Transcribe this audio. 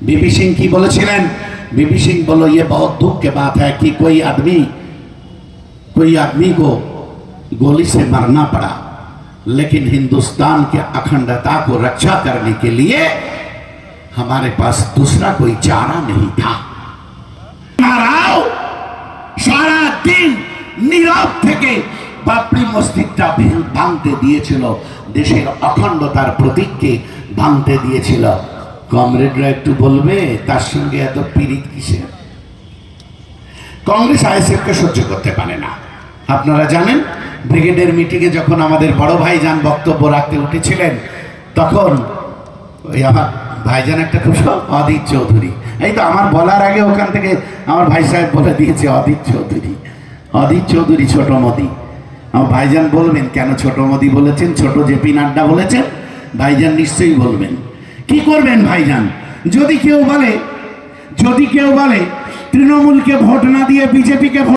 BP Singh কি বলেছিলেন बीबी सिंह बोलो ये बहुत दुख के बात है कि कोई आदमी कोई आदमी को गोली से मरना पड़ा लेकिन हिंदुस्तान के अखंडता को रक्षा करने के लिए हमारे पास दूसरा कोई चारा नहीं था महाराव सारा दिन নীরব থেকে বাপরি মসজিদটা ভাঙতে দিয়েছিল দেশের অখণ্ডতার প্রতীককে ভাঙতে দিয়েছিল কমরেডরা একটু বলবে, তার সঙ্গে এত পীড়িত কিসের? কংগ্রেস আইএসএফকে সহ্য করতে পারে না। আপনারা জানেন, ব্রিগেডের মিটিংয়ে যখন আমাদের বড় ভাইজান বক্তব্য রাখতে উঠেছিলেন, তখন ওই আমার ভাইজান একটা খুব অদিত চৌধুরী। এই তো আমার বলার আগে ওখান থেকে আমার ভাই সাহেব বলে দিয়েছে অদিত চৌধুরী। অদিত চৌধুরী, ছোট মোদি। আমার ভাইজান বলবেন, কেন ছোট মোদি বলেছেন? ছোট জেপি নাড্ডা বলেছেন? ভাইজান নিশ্চয়ই বলবেন। কি করবেন ভাইজান? যদি কেউ বলে যদি কেউ বলে তৃণমূলকে ভোট না দিয়ে বিজেপিকে